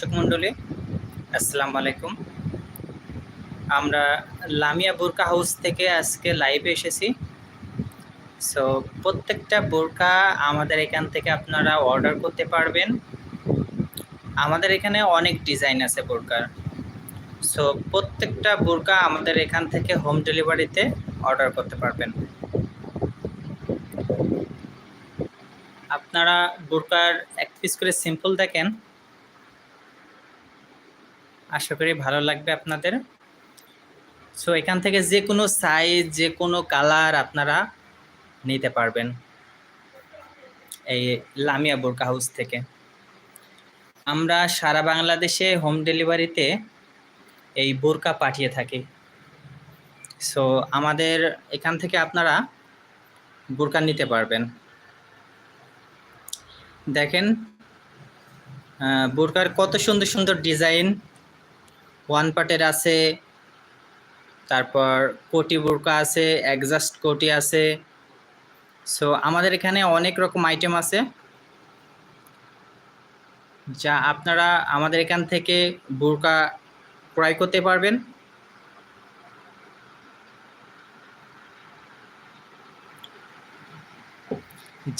দর্শক মণ্ডলী, আসসালামু আলাইকুম। আমরা লামিয়া বোরকা হাউস থেকে আজকে লাইভে এসেছি। সো প্রত্যেকটা বোরকা আমাদের এখান থেকে আপনারা অর্ডার করতে পারবেন। আমাদের এখানে অনেক ডিজাইন আছে বোরকার। সো প্রত্যেকটা বোরকা আমাদের এখান থেকে হোম ডেলিভারিতে অর্ডার করতে পারবেন। আপনারা বোরকার এক পিস করে সিম্পল দেখেন। আশা করি ভালো লাগবে আপনাদের। সো এখান থেকে যে কোনো সাইজ যে কোনো কালার আপনারা নিতে পারবেন। এই লামিয়া বোরকা হাউস থেকে। আমরা সারা বাংলাদেশে হোম ডেলিভারিতে এই বোরকা পাঠিয়ে থাকি। সো আমাদের এখান থেকে আপনারা বোরকা নিতে পারবেন। দেখেন বোরকার কত সুন্দর সুন্দর ডিজাইন ওয়ান পার্টের আছে, তারপর কোটি বোরকা আছে অ্যাডজাস্ট কোটি আছে। সো আমাদের এখানে অনেক রকম আইটেম আছে। যা আপনারা আমাদের এখান থেকে বোরকা ক্রয় করতে পারবেন।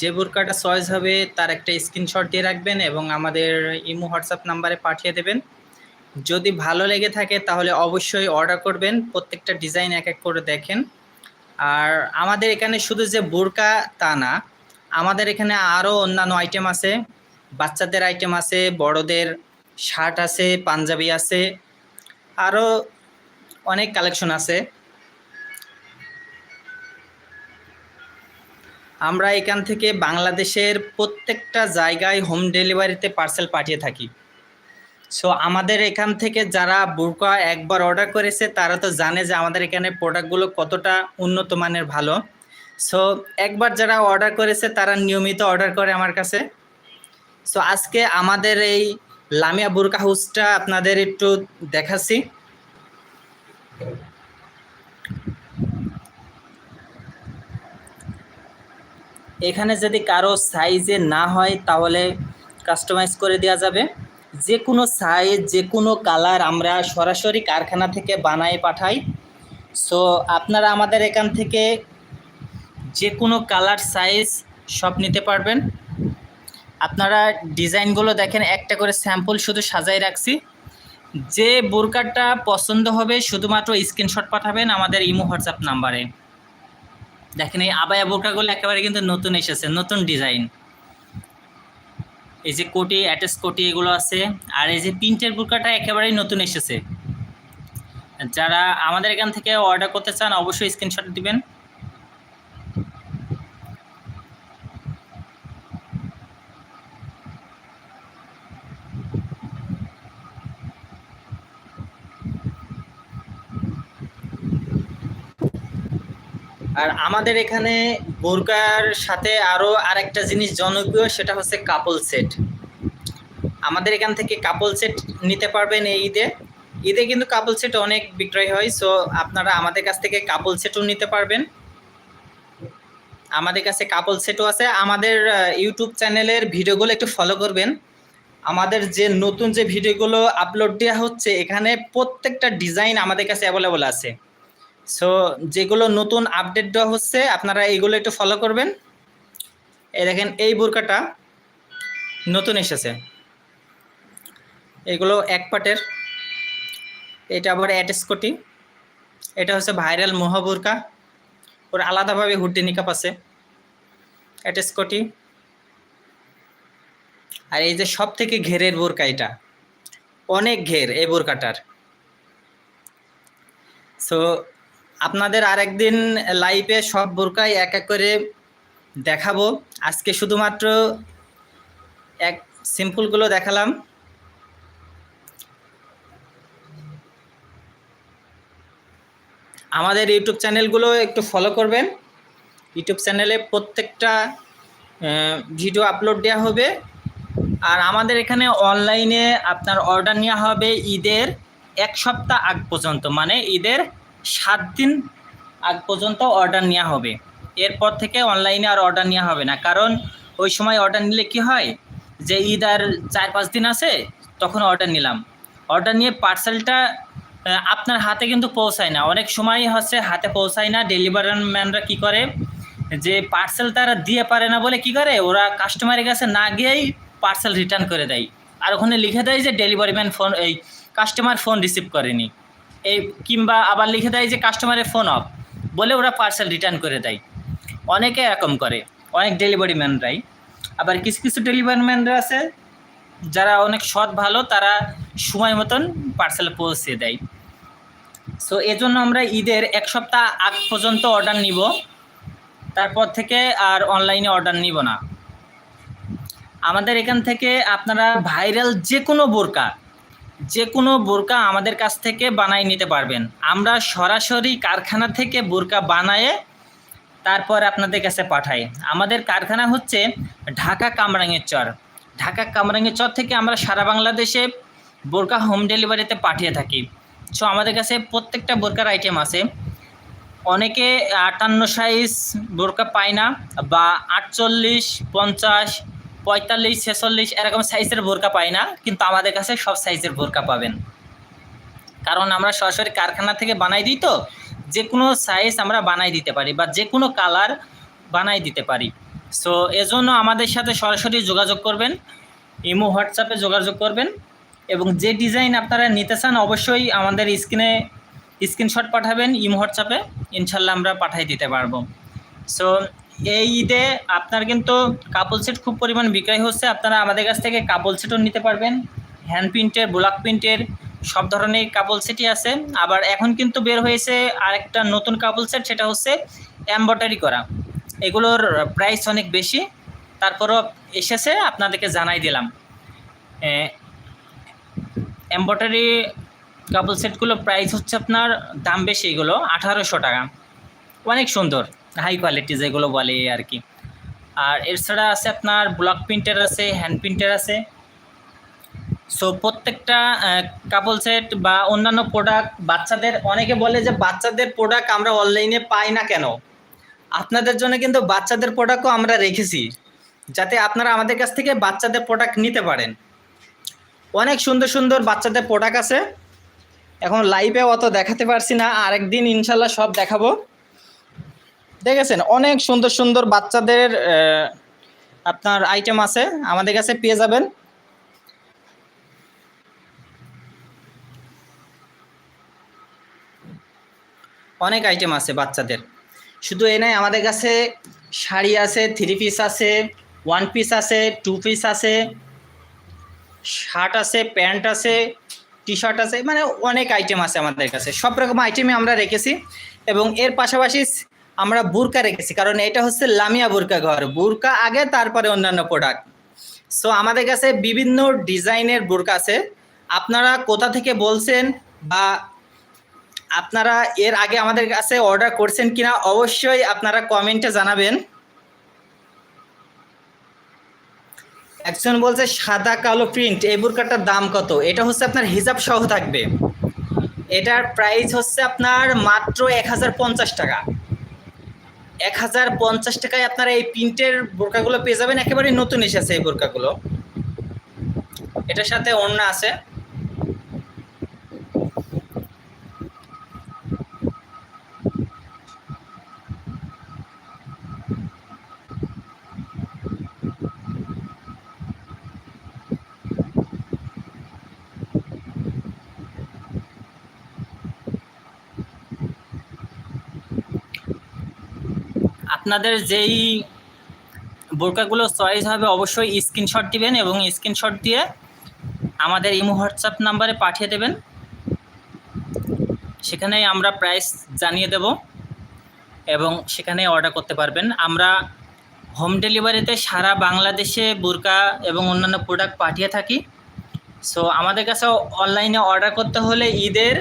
যে বোরকাটা চয়েস হবে, তার একটা স্ক্রিনশট দিয়ে রাখবেন এবং আমাদের ইমো হোয়াটসঅ্যাপ নাম্বারে পাঠিয়ে দেবেন। যদি ভালো লেগে থাকে তাহলে অবশ্যই অর্ডার করবেন। প্রত্যেকটা ডিজাইন এক এক করে দেখেন। আর আমাদের এখানে শুধু যে বোরকা তা না, আমাদের এখানে আরও অন্যান্য আইটেম আছে। বাচ্চাদের আইটেম আছে, বড়দের শার্ট আছে, পাঞ্জাবি আছে আরও অনেক কালেকশন আছে। আমরা এখান থেকে বাংলাদেশের প্রত্যেকটা জায়গায় হোম ডেলিভারিতে পার্সেল পাঠিয়ে থাকি। সো আমাদের এখান থেকে যারা বুরকা একবার অর্ডার করেছে, তারা তো জানে যে আমাদের এখানে প্রোডাক্টগুলো কতটা উন্নত মানের ভালো। সো একবার যারা অর্ডার করেছে, তারা নিয়মিত অর্ডার করে আমার কাছে। সো আজকে আমাদের এই লামিয়া বুরকা হাউসটা আপনাদের একটু দেখাচ্ছি। এখানে যদি কারও সাইজে না হয়, তাহলে কাস্টমাইজ করে দেওয়া যাবে। যে কোনো সাইজ যে কোনো কালার আমরা সরাসরি কারখানা থেকে বানাই, পাঠাই। সো আপনারা আমাদের এখান থেকে যে কোনো কালার সাইজ সব নিতে পারবেন। আপনারা ডিজাইনগুলো দেখেন, একটা করে স্যাম্পল শুধু সাজাই রাখছি। যে বোরকাটা পছন্দ হবে, শুধুমাত্র স্ক্রিনশট পাঠাবেন আমাদের ইমো হোয়াটসঅ্যাপ নাম্বারে। দেখেন এই আবায়া বোরকাগুলো একেবারে কিন্তু নতুন এসেছে, নতুন ডিজাইন এই যে কোটি অ্যাটাচ কোটি এগুলো আছে। আর এই যে প্রিন্টের বুকাটা একেবারেই নতুন এসেছে। যারা আমাদের এখান থেকে অর্ডার করতে চান, অবশ্যই স্ক্রিনশট দিবেন। আর আমাদের এখানে বোরকার সাথে আরও আরেকটা জিনিস জনপ্রিয়, সেটা হচ্ছে কাপল সেট। আমাদের এখান থেকে কাপল সেট নিতে পারবেন এই ঈদে। ঈদে কিন্তু কাপল সেট অনেক বিক্রয় হয়, সো আপনারা আমাদের কাছ থেকে কাপল সেটও নিতে পারবেন। আমাদের কাছে কাপল সেটও আছে। আমাদের ইউটিউব চ্যানেলের ভিডিওগুলো একটু ফলো করবেন। আমাদের যে নতুন যে ভিডিওগুলো আপলোড দেওয়া হচ্ছে, এখানে প্রত্যেকটা ডিজাইন আমাদের কাছে অ্যাভেলেবল আছে। সো যেগুলো নতুন আপডেট দেওয়া হচ্ছে, আপনারা এইগুলো একটু ফলো করবেন। এই দেখেন, এই বোরকাটা নতুন এসেছে। এগুলো এক পাটের। এটা আবার অ্যাটেস কোটি এটা হচ্ছে ভাইরাল মোহা বোরকা। ওর আলাদাভাবে হুড্ডি নিকাপ আছে। অ্যাটেস কোটি আর এই যে সব থেকে ঘেরের বোরকা এটা। অনেক ঘের এই বোরকাটার। সো আপনাদের আরেকদিন লাইভে সব বোরকাই এক এক করে দেখাবো। আজকে শুধুমাত্র এক সিম্পলগুলো দেখালাম। আমাদের ইউটিউব চ্যানেলগুলো একটু ফলো করবেন। ইউটিউব চ্যানেলে প্রত্যেকটা ভিডিও আপলোড দেওয়া হবে। আর আমাদের এখানে অনলাইনে আপনার অর্ডার নেওয়া হবে ঈদের এক সপ্তাহ আগ পর্যন্ত। মানে ঈদের সাত দিন আগ পর্যন্ত অর্ডার নেওয়া হবে। এরপর থেকে অনলাইনে আর অর্ডার নেওয়া হবে না। কারণ ওই সময় অর্ডার নিলে কি হয়? যে ঈদ আর চার পাঁচ দিন আছে, তখন অর্ডার নিলাম। অর্ডার নিয়ে পার্সেলটা আপনার হাতে কিন্তু পৌঁছায় না। অনেক সময় হচ্ছে হাতে পৌঁছায় না। ডেলিভারি ম্যানরা কী করে? যে পার্সেল তারা দিয়ে পারে না বলে কি করে? ওরা কাস্টমারের কাছে না গিয়েই পার্সেল রিটার্ন করে দেয়। আর ওখানে লিখে দেয় যে ডেলিভারি ম্যান ফোন এই কাস্টমার ফোন রিসিভ করেনি। এই কিংবা আবার লিখে দেয় যে কাস্টমারের ফোন অফ বলে ওরা পার্সেল রিটার্ন করে দেয়। অনেকে এরকম করে, অনেক ডেলিভারি ম্যানরাই আবার কিছু কিছু ডেলিভারি ম্যানরা আছে, যারা অনেক সৎ, ভালো, তারা সময় মতন পার্সেল পৌঁছে দেয়। সো এজন্য আমরা ঈদের এক সপ্তাহ আগ পর্যন্ত অর্ডার নিব, তারপর থেকে আর অনলাইনে অর্ডার নিব না। আমাদের এখান থেকে আপনারা ভাইরাল যে কোনো বোরকা যে কোনো বোরকা আমাদের কাছ থেকে বানাই নিতে পারবেন। আমরা সরাসরি কারখানা থেকে বোরকা বানায়ে তারপর আপনাদের কাছে পাঠাই। আমাদের কারখানা হচ্ছে ঢাকা কামরাঙের চর। ঢাকা কামরাঙের চর থেকে আমরা সারা বাংলাদেশে বোরকা হোম ডেলিভারিতে পাঠিয়ে থাকি। সো আমাদের কাছে প্রত্যেকটা বোরকার আইটেম আছে। অনেকে আটান্ন সাইজ বোরকা পায় না বা আটচল্লিশ, পঞ্চাশ পঁয়তাল্লিশ, ছেচল্লিশ এরকম সাইজের বোরকা পাই না, কিন্তু আমাদের কাছে সব সাইজের বোরকা পাবেন। কারণ আমরা সরাসরি কারখানা থেকে বানাই দিই তো যে কোনো সাইজ আমরা বানাই দিতে পারি বা যে কোনো কালার বানাই দিতে পারি। সো এজন্য আমাদের সাথে সরাসরি যোগাযোগ করবেন, ইমো, হোয়াটসঅ্যাপে যোগাযোগ করবেন এবং যে ডিজাইন আপনারা নিতে চান অবশ্যই আমাদের স্ক্রিনে স্ক্রিনশট পাঠাবেন, ইমো, হোয়াটসঅ্যাপে। ইনশাল্লাহ আমরা পাঠিয়ে দিতে পারব। সো এই ঈদে আপনার কিন্তু কাপল সেট খুব পরিমাণ বিক্রয় হচ্ছে। আপনারা আমাদের কাছ থেকে কাপল সেটও নিতে পারবেন। হ্যান্ড প্রিন্টের ব্লক প্রিন্টের সব ধরনের কাপল সেটই আছে। আবার এখন কিন্তু বের হয়েছে আরেকটা নতুন কাপল সেট সেটা হচ্ছে এম্বয়ডারি করা। এগুলোর প্রাইস অনেক বেশি। তারপরও এসেছে, আপনাদেরকে জানাই দিলাম। এম্বয়ডারি কাপল সেটগুলো প্রাইস হচ্ছে আপনার, দাম বেশি এগুলো, আঠারোশো টাকা। অনেক সুন্দর হাই কোয়ালিটি যেগুলো বলে আর কি। আর এছাড়া আছে আপনার ব্লক প্রিন্টার আছে হ্যান্ড প্রিন্টার আছে। সো প্রত্যেকটা কাপল সেট বা অন্যান্য প্রোডাক্ট বাচ্চাদের, অনেকে বলে যে বাচ্চাদের প্রোডাক্ট আমরা অনলাইনে পাই না কেন? আপনাদের জন্য কিন্তু বাচ্চাদের প্রোডাক্টও আমরা রেখেছি, যাতে আপনারা আমাদের কাছ থেকে বাচ্চাদের প্রোডাক্ট নিতে পারেন। অনেক সুন্দর সুন্দর বাচ্চাদের প্রোডাক্ট আছে। এখন লাইভে অত দেখাতে পারছি না, আরেকদিন ইনশাল্লাহ সব দেখাবো। দেখেছেন, অনেক সুন্দর সুন্দর বাচ্চাদের আপনার আইটেম আছে। আমাদের কাছে পেয়ে যাবেন। অনেক আইটেম আছে বাচ্চাদের। শুধু এ নয় আমাদের কাছে শাড়ি আছে থ্রি পিস আছে ওয়ান পিস আছে টু পিস আছে শার্ট আছে প্যান্ট আছে টি শার্ট আছে মানে অনেক আইটেম আছে আমাদের কাছে। সব রকম আইটেমই আমরা রেখেছি। এবং এর পাশাপাশি আমরা বুরকা রেখেছি, কারণ এটা হচ্ছে লামিয়া বুরকা ঘর। বুরকা আগে, তারপরে অন্যান্য প্রোডাক্ট সো আমাদের কাছে বিভিন্ন ডিজাইনের বুরকা আছে। আপনারা কোথা থেকে বলছেন বা আপনারা এর আগে আমাদের কাছে অর্ডার করছেন কিনা, অবশ্যই আপনারা কমেন্টে জানাবেন। একজন বলছে, সাদা কালো প্রিন্ট এই বুরকাটার দাম কত? এটা হচ্ছে আপনার হিজাব সহ থাকবে। এটার প্রাইস হচ্ছে আপনার মাত্র এক হাজার পঞ্চাশ টাকা। এক হাজার পঞ্চাশ টাকায় আপনারা এই প্রিন্টের বোরকাগুলো পেয়ে যাবেন। একেবারে নতুন এসেছে এই বোরকাগুলো। এটার সাথে অন্য আছে। আপনাদের যেই বোরকাগুলো চয়েস হবে অবশ্যই স্ক্রিনশট দিবেন এবং স্ক্রিনশট দিয়ে আমাদের ইমো হোয়াটসঅ্যাপ নাম্বারে পাঠিয়ে দেবেন। সেখানে আমরা প্রাইস জানিয়ে দেব এবং সেখানে অর্ডার করতে পারবেন। আমরা হোম ডেলিভারিতে সারা বাংলাদেশে বোরকা এবং অন্যান্য প্রোডাক্ট পাঠিয়ে থাকি। সো আমাদের কাছে অনলাইনে অর্ডার করতে হলে ঈদের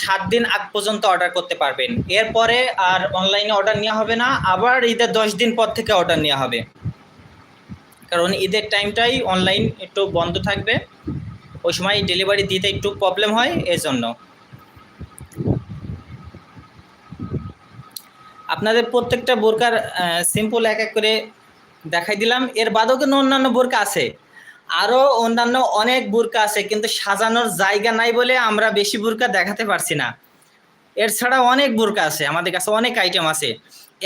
সাত দিন আগ পর্যন্ত অর্ডার করতে পারবেন। এরপরে আর অনলাইনে অর্ডার নেওয়া হবে না, আবার ঈদের দশ দিন পর থেকে অর্ডার নেওয়া হবে। কারণ ঈদের টাইমটাই অনলাইন একটু বন্ধ থাকবে। ওই সময় ডেলিভারি দিতে একটু প্রবলেম হয় এই জন্য আপনাদের প্রত্যেকটা বোরকার সিম্পল এক এক করে দেখাই দিলাম। এর বাদও কিন্তু অন্যান্য বোরকা আছে। আরও অন্যান্য অনেক বুরকা আছে, কিন্তু সাজানোর জায়গা নাই বলে আমরা বেশি বুরকা দেখাতে পারছি না। এর ছাড়া অনেক বুরকা আছে, আমাদের কাছে অনেক আইটেম আছে।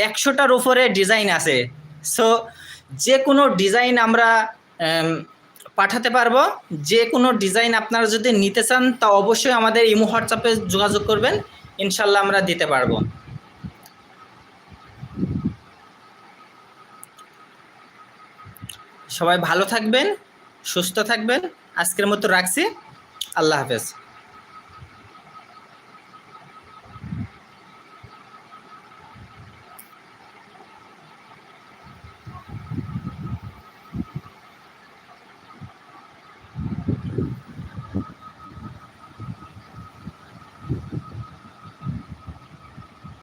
একশোটার উপরে ডিজাইন আছে। সো যে কোনো ডিজাইন আমরা পাঠাতে পারব। যে কোনো ডিজাইন আপনারা যদি নিতে চান, তা অবশ্যই আমাদের ইমো হোয়াটসঅ্যাপে যোগাযোগ করবেন। ইনশাল্লাহ আমরা দিতে পারব। সবাই ভালো থাকবেন। সুস্থ থাকবেন। আজকের মতো রাখছি। আল্লাহ হাফেজ।